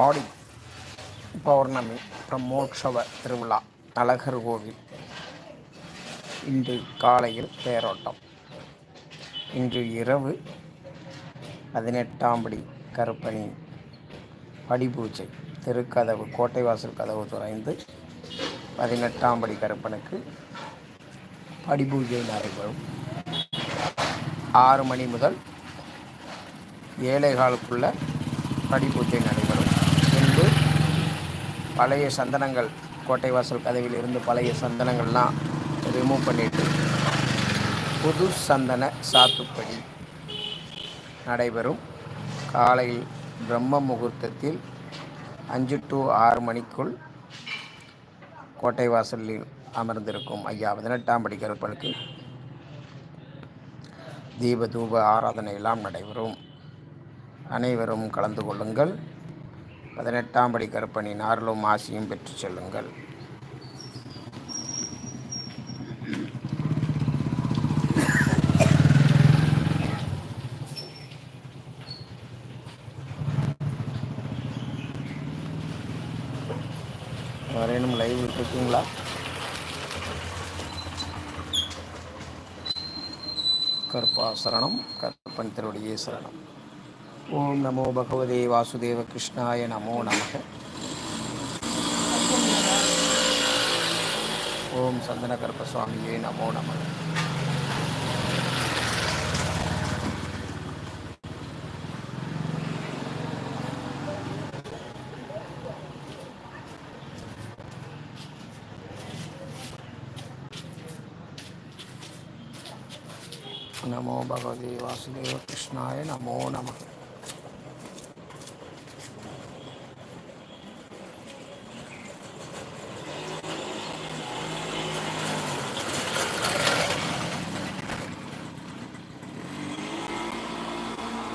ஆடி பௌர்ணமி பிரம்மோற்சவ திருவிழா அழகர் கோவில். இன்று காலையில் தேரோட்டம். இன்று இரவு பதினெட்டாம் படி கருப்பணி படிபூஜை. திருக்கதவு கோட்டைவாசல் கதவு துறைந்து பதினெட்டாம் படி கருப்பனுக்கு படிபூஜை நடைபெறும் ஆறு மணி முதல் ஏழை காலுக்குள்ள படிபூஜை நடைபெறும் பழைய சந்தனங்கள் கோட்டை வாசல் கதவில் இருந்து பழைய சந்தனங்கள்லாம் ரிமூவ் பண்ணிட்டு புது சந்தன சாத்துப்படி நடைபெறும். காலையில் பிரம்ம முகூர்த்தத்தில் அஞ்சு டு ஆறு மணிக்குள் கோட்டை வாசலில் அமர்ந்திருக்கும் ஐயா பதினெட்டாம் படி கருப்பனுக்கு தீப தூப ஆராதனை எல்லாம் நடைபெறும். அனைவரும் கலந்து கொள்ளுங்கள். பதினெட்டாம் படி கருப்பனின் அருளும் ஆசையும் பெற்று செல்லுங்கள். வரையினும் லைவ் இருக்குங்களா கருப்பா சரணம் கருப்பன் திருவடியே சரணம். ஓம் நமோ பகவதே வாசுதேவ கிருஷ்ணாய நமோ நமக. ஓம் சந்தன கர்ப்ப சுவாமியே நமோ நமக. நமோ பகவதி வாசுதேவ கிருஷ்ணாய நமோ நமக.